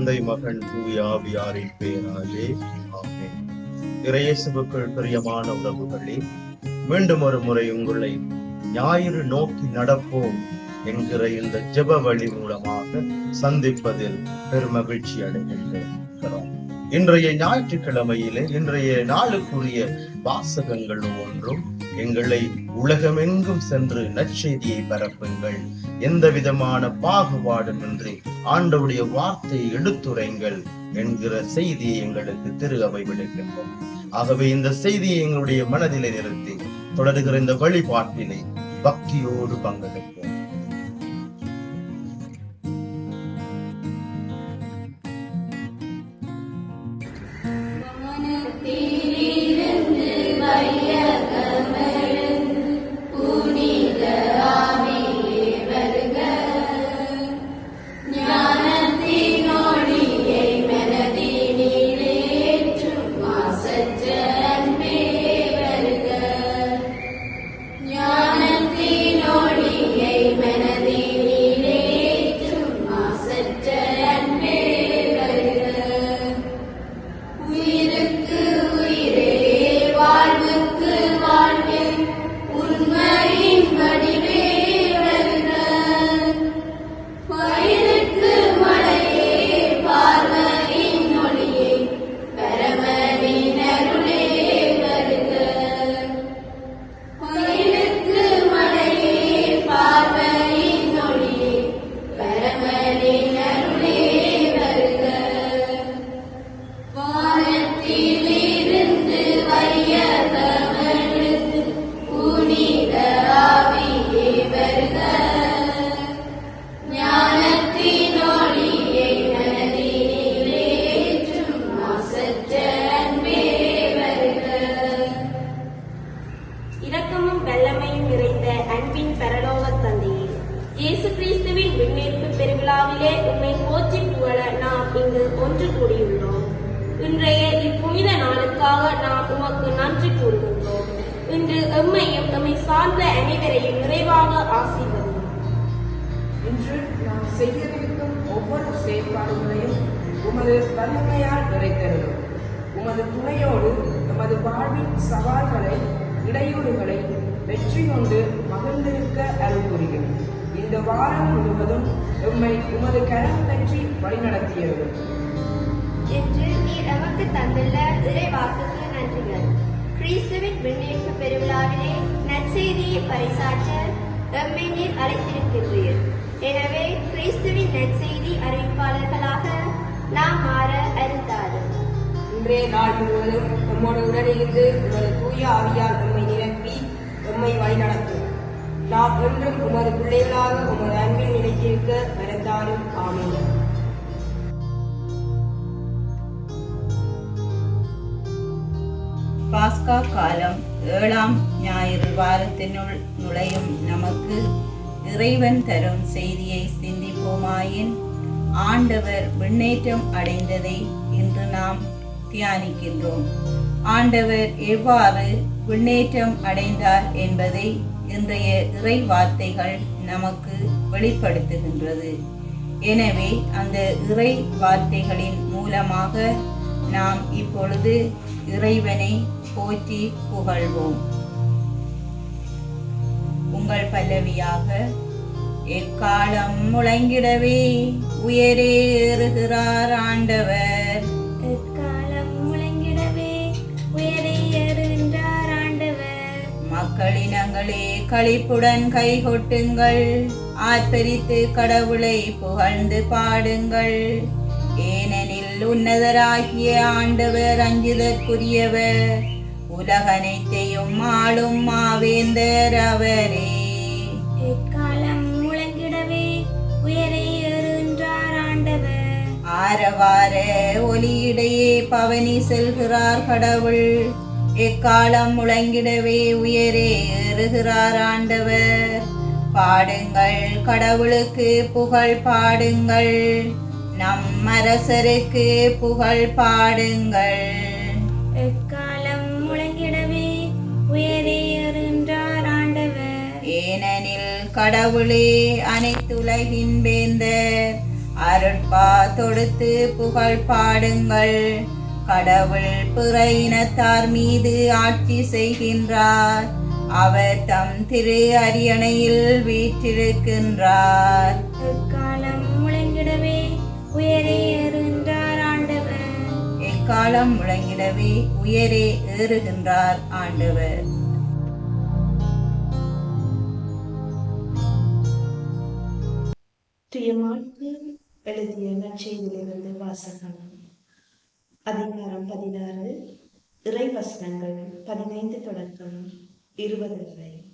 தந்தை மகன் தூய ஆவியாரின் பெயராலே ஆமென். இறையேசுவுக்குள் பிரியமான உறவுகளே மீண்டும் ஒரு முறை உங்களை ஞாயிறு நோக்கி நடப்போம் என்கிற இந்த ஜெப வழி மூலமாக சந்திப்பதில் பெருமகிழ்ச்சி அடைகின்றோம். இன்றைய ஞாயிற்றுக்கிழமையிலே இன்றைய நாளுக்குரிய வாசகங்கள் ஒன்றும் எங்களை உலகமெங்கும் சென்று நற்செய்தியை பரப்புங்கள். எந்த விதமான பாகுபாடுமின்றி ஆண்டவுடைய வார்த்தையை எடுத்துரைங்கள் என்கிற செய்தியை எங்களுக்கு திரு அவை விடுக்கின்றோம். ஆகவே இந்த செய்தியை எங்களுடைய மனதிலே நிறுத்தி தொடர்கிற இந்த வழிபாட்டினை பக்தியோடு பங்கெடுப்போம். செய்யவிருக்கும் ஒவ்வொரு செயற்பாடுகளையும் உமது வல்லமையால் நிறைத்தருளும் உமது துணையோடு எமது வாழ்வின் சவால்களை இடையூறுகளை வெற்றி கொண்டு மகிழ்ந்திருக்க அருள் புரியும் இந்த வாரம் முழுவதும் எம்மை உமது கரம் பற்றி வழிநடத்தியது. என்று நீர் எமக்கு தந்துள்ள இறை வாக்குக்கு நன்றிகள். கிறிஸ்துவின் விண்ணேற்ற பெருவிழாவிலே நற்செய்தியை பறைசாற்ற எம்மை நீர் அழைத்திருக்கின்றீர். எனவே கிறிஸ்துவின் நற்செய்தி அறிவிப்பாளர்களாக நாம் மாற அருந்தாலும். இன்றைய நாள் முழுவதும் நம்மோடு உடனிருந்து உமது தூய ஆவியால் உம்மை நிரப்பி எம்மை வழிநடத்தும் நாம் என்றும் உமது பிள்ளைகளாக உமது அன்பில் நிலைத்திருக்க மறந்தாலும் ஆமென். பாஸ்கா காலம் ஏழாம் ஞாயிறு வாரத்தினுள் நுழையும் நமக்கு இறைவன் தரும் செய்தியை சிந்திப்போமாயின் ஆண்டவர் விண்ணேற்றம் அடைந்ததை இன்று நாம் தியானிக்கின்றோம். ஆண்டவர் எவ்வாறு விண்ணேற்றம் அடைந்தார் என்பதை இன்றைய இறை வார்த்தைகள் நமக்கு வெளிப்படுத்துகின்றது. எனவே அந்த இறை வார்த்தைகளின் மூலமாக நாம் இப்பொழுது இறைவனை போற்றி புகழ்வோம். உங்கள் பல்லவியாக. எக்காலம் முழங்கிடவே உயரே ஏறுகிறார் ஆண்டவர். எக்காலம் முழங்கிடவே உயரே ஏறுகின்றார் ஆண்டவர். மக்களினங்களே களிப்புடன் கைகொட்டுங்கள். ஆர்ப்பரித்து கடவுளை புகழ்ந்து பாடுங்கள். ஏனெனில் உன்னதராகிய ஆண்டவர் அஞ்சுதற்குரியவர். உலகனைத்தையும் ஆளும் மாவேந்தர் அவரே. ஆரவார ஒலியிடையே பவனி செல்கிறார் கடவுள். எக்காலம் முழங்கிடவே உயரே ஏறுகிறார் ஆண்டவர். பாடுங்கள் கடவுளுக்கு புகழ் பாடுங்கள். நம் அரசருக்கு புகழ் பாடுங்கள். எக்காலம் முழங்கிடவே உயரே ஏறுகின்றார் ஆண்டவர். ஏனெனில் கடவுளே அனைத்துலகின் வேந்தர். அருட்பா தொடுத்து புகழ் பாடுங்கள். கடவுள் பிற இனத்தார் மீது ஆட்சி செய்கின்றார். அவர் தம் திரு அரியணையில் வீற்றிருக்கின்றார். எக்காலம் முழங்கிடவே உயரே ஏறுகின்றார் ஆண்டவர். எக்காலம் முழங்கிடவே உயரே ஏறுகின்றார் ஆண்டவர். துயமாற்கு எழுதிய நற்செய்தியிலிருந்து வாசகம். அதிகாரம் பதினாறு. இறைவசனங்கள் பதினைந்து தொடக்கம் இருபது வரை.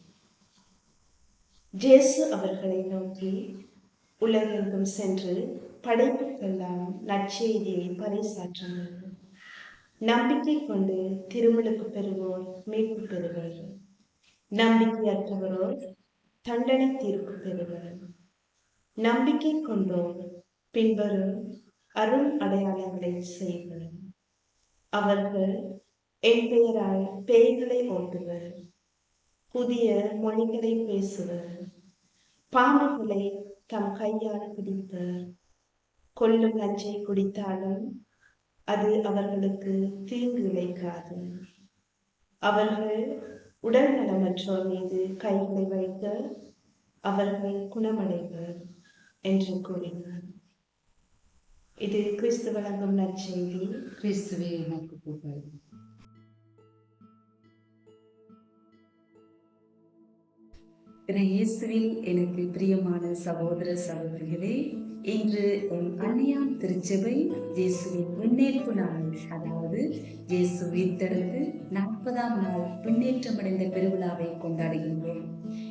ஜேசு அவர்களை நோக்கி உலகெங்கும் சென்று படைப்புக்கெல்லாம் நற்செய்தியை பறைசாற்றுங்கள். நம்பிக்கை கொண்டு திருமுழுக்கு பெறுவோர் மீட்பு பெறுவர். நம்பிக்கையற்றவரோ தண்டனை தீர்ப்பு பெறுவர். நம்பிக்கை கொண்டோர் பின்வரும் அருள் அடையாளங்களை செய்வர். அவர்கள் என் பெயரால் பேய்களை ஓட்டுவர். புதிய மொழிகளை பேசுவர். பாம்புகளை தம் கையால் பிடிப்பர். கொல்லும் நஞ்சை குடித்தாலும் அது அவர்களுக்கு தீங்கு இழைக்காது அவர்கள் உடல் நலமற்றோர் மீது கைகளை வைக்க அவர்கள் குணமடைவர் என்று கூறினார். இது கிறிஸ்து வழங்கும் நற்செய்தி. கிறிஸ்துவே எனக்கு புகழ். இயேசுவில் எனக்கு பிரியமான சகோதர சகோதரிகளே இன்று எம் திருச்சபை ஜேசுவின் முன்னேற்பு நாள் அதாவது ஜேசு உயிர்த்தெழுந்து நாற்பதாம் நாள் முன்னேற்றமடைந்த பெருவிழாவை கொண்டாடுகின்றோம்.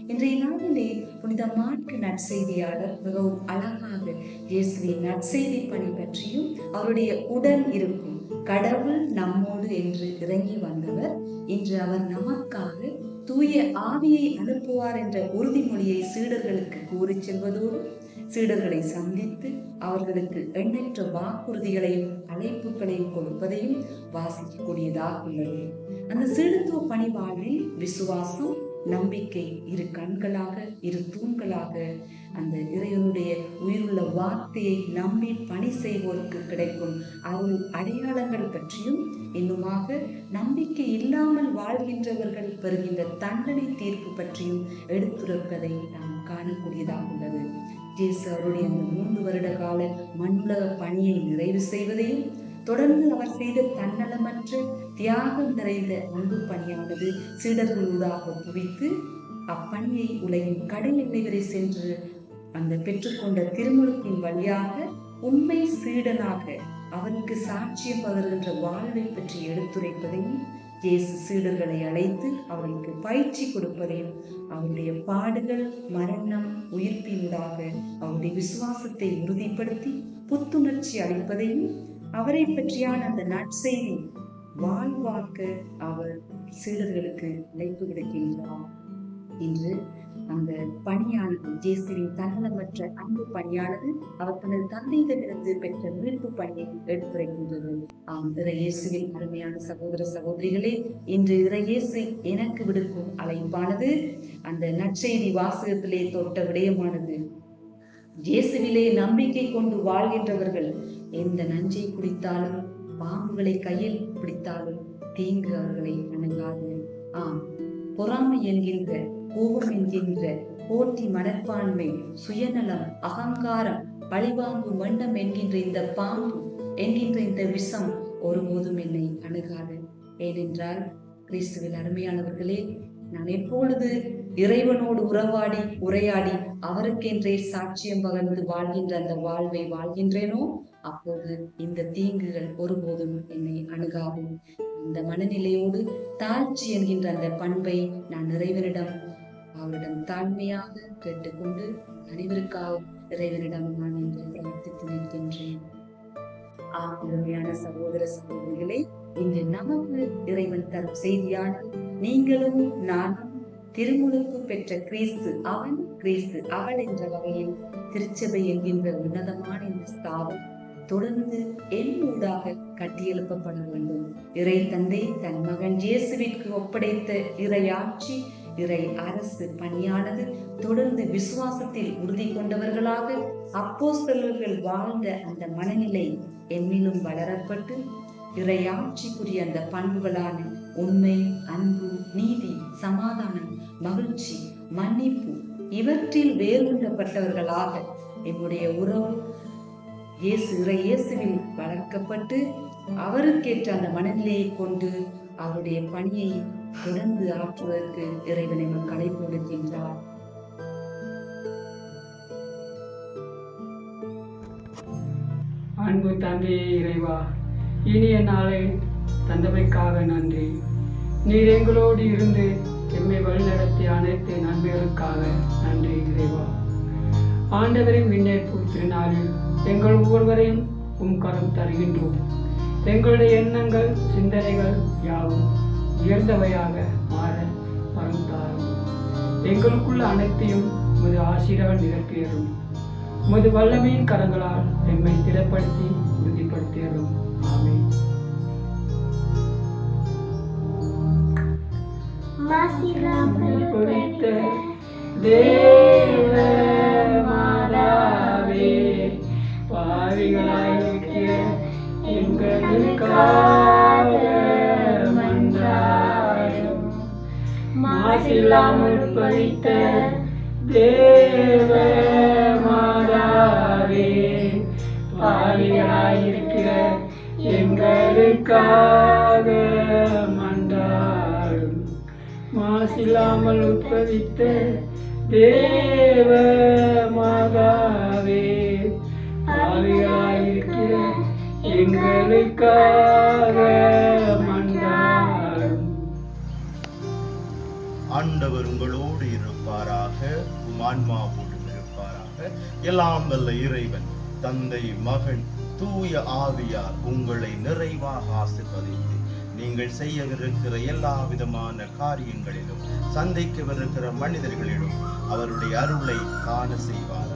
இன்றைய நாளிலே புனித மாட்டு நற்செய்தியாளர் மிகவும் அழகாக இயேசுவின் நற்செய்தி பணி பற்றியும் அவருடைய உடன் இருக்கும் கடவுள் நம்மோடு என்று இறங்கி வந்தவர் இன்று அவர் நமக்காக தூய ஆவியை அனுப்புவார் என்ற உறுதிமொழியை சீடர்களுக்கு கூறிச் செல்வதோடு சீடர்களை சந்தித்து அவர்களுக்கு எண்ணற்ற வாக்குறுதிகளையும் அழைப்புகளையும் கொடுப்பதையும் வாசிக்கக்கூடியதாக உள்ளது. அந்த சீடத்துவ பணிவாழ்வில் விசுவாசம் நம்பிக்கை இரு கண்களாக இரு தூண்களாக அந்த இறைவனுடைய உயிருள்ள வார்த்தையை நம்பி பணி செய்வோருக்கு கிடைக்கும் அருள் அடையாளங்கள் பற்றியும் இன்னுமாக நம்பிக்கை இல்லாமல் வாழ்கின்றவர்கள் பெறுகின்ற தண்டனை தீர்ப்பு பற்றியும் எடுத்துரைப்பதை நாம் காணக்கூடியதாக உள்ளது. ஜேசு அவருடைய அந்த மூன்று வருட கால மண்ணுலக பணியை நிறைவு செய்வதையும் தொடர்ந்து அவர் செய்த தன்னலமற்ற தியாகம் நிறைந்த அன்பு பணியானது சீடர்களூடாக குவித்து அப்பணியை உலகின் கடல் எல்லை வரை சென்று அந்த பெற்றுக்கொண்ட திருமுழுக்கின் வழியாக உண்மை சீடனாக அவனுக்கு சாட்சியம் பகர்கின்ற வாழ்வை பற்றி எடுத்துரைப்பதையும் இயேசு சீடர்களை அழைத்து அவர்களுக்கு பயிற்சி கொடுப்பதையும் அவருடைய பாடுகள் மரணம் உயிர்ப்பினூடாக அவருடைய விசுவாசத்தை உறுதிப்படுத்தி புத்துணர்ச்சி அளிப்பதையும் அவரை பற்றியான அந்த நற்செய்தி வாழ்வாக்க அவர் சீடர்களுக்கு அழைப்பு விடுக்கின்றார் என்று அந்த பணியானது ஜேசுவின் தன்னலமற்ற அன்பு பணியானது அவர் தனது தந்தையிடமிருந்து பெற்ற மீட்பு பணியை எடுத்துரைக்கின்றது. ஆம் இறையேசுவின் அருமையான சகோதர சகோதரிகளே இன்று இறையேசு எனக்கு விடுக்கும் அழைப்பானது அந்த நற்செய்தி வாசகத்திலே தொட்ட விடயமானது. இயேசுவிலே நம்பிக்கை கொண்டு வாழ்கின்றவர்கள் எந்த நஞ்சை குடித்தாலும் பாம்புகளை கையில் பிடித்தாலும் தீங்கு அவர்களை அணுகாது ஆம் பொறாமை என்கின்ற கோபம் என்கின்ற போட்டி மனப்பான்மை சுயநலம் அகங்காரம் பழிவாங்கும் வண்ணம் என்கின்ற இந்த பாம்பு என்கின்ற இந்த விஷம் ஒருபோதும் என்னை அணுகாது. ஏனென்றால் கிறிஸ்துவில் அருமையானவர்களே நான் எப்பொழுது இறைவனோடு உறவாடி உரையாடி அவருக்கென்றே சாட்சியம் பகர்ந்து வாழ்கின்ற அந்த வாழ்வை வாழ்கின்றேனோ அப்போது இந்த தீங்குகள் ஒருபோதும் என்னை அணுகாவும் அந்த மனநிலையோடு தாழ்ச்சி என்கின்ற அந்த பண்பை நான் இறைவனிடம் அவரிடம் தாழ்மையாக கேட்டுக்கொண்டு அனைவருக்காக இறைவனிடம் நான் இன்று பிரார்த்தித்து நிற்கின்றேன். ஆம் சகோதர சகோதரிகளே இன்று நமக்கு இறைவன் தரும் செய்தியானது நீங்களும் நானும் திருமுழுக்கு பெற்ற கிறிஸ்து அவன் கிறிஸ்து அவள் என்ற வகையில் திருச்சபை என்கின்ற உன்னதமான இந்த ஸ்தாபம் தொடர்ந்து என் ஊடாக கட்டியெழுப்பப்பட வேண்டும். இறை தந்தை தன் மகன் இயேசுவிற்கு ஒப்படைத்த இறையாட்சி இறை அரசு பணியானது தொடர்ந்து விசுவாசத்தில் உறுதி கொண்டவர்களாக அப்போஸ்தலர்கள் வாழ்ந்த அந்த மனநிலை எம்மிலும் வளரப்பட்டு இறையாட்சிக்குரிய அந்த பண்புகளான உண்மை அன்பு நீதி சமாதானம் மகிழ்ச்சி மன்னிப்பு இவற்றில் வேறுபட்டவர்களாக என்னுடைய உறவு இயேசு இயேசுவில் வளர்க்கப்பட்டு அவருக்கேற்ற அந்த மனநிலையை கொண்டு அவருடைய பணியை தொடர்ந்து ஆற்றுவதற்கு இறைவன் எமக்கு அழைப்பு விடுக்கின்றார் அன்பு தந்தையே இறைவா இனிய நாளை தந்தமைக்காக நன்றி. நீர் எங்களோடு இருந்து எம்மை வழிநடத்திய அனைத்து நன்மைகளுக்காக நன்றி இறைவா. ஆண்டவரின் விண்ணேற்பு திருநாளில் எங்கள் ஒவ்வொருவரையும் உம் கரம் தருகின்றோம். எங்களுடைய எண்ணங்கள் சிந்தனைகள் யாவும் உயர்ந்தவையாக மாற வரம் தாரும். எங்களுக்குள்ள அனைத்தையும் உமது ஆசீர்வாதம் நிரப்பியரும். உமது வல்லமையின் கரங்களால் எம்மை திடப்படுத்தி உறுதிப்படுத்தியரும். குறித்த தேவ இல்லாமல் பறித்த தேவ மாதாவே பாவிகளாயிருக்கிற எங்களுக்காக மன்றாடும். மாசில்லாமல் உட்பவித்த தேவ மாதாவே பாவிகளாயிருக்கிற எங்களுக்காக ஆண்டவர் உங்களோடு இருப்பாராக உம் ஆன்மாவோடும் இருப்பாராக எல்லாம் வல்ல இறைவன் தந்தை மகன் தூய ஆவியார் உங்களை நிறைவாக ஆசிர்வதித்து நீங்கள் செய்யவிருக்கிற எல்லா விதமான காரியங்களிலும் சந்திக்கவிருக்கிற மனிதர்களிலும் அவருடைய அருளை காண செய்வார்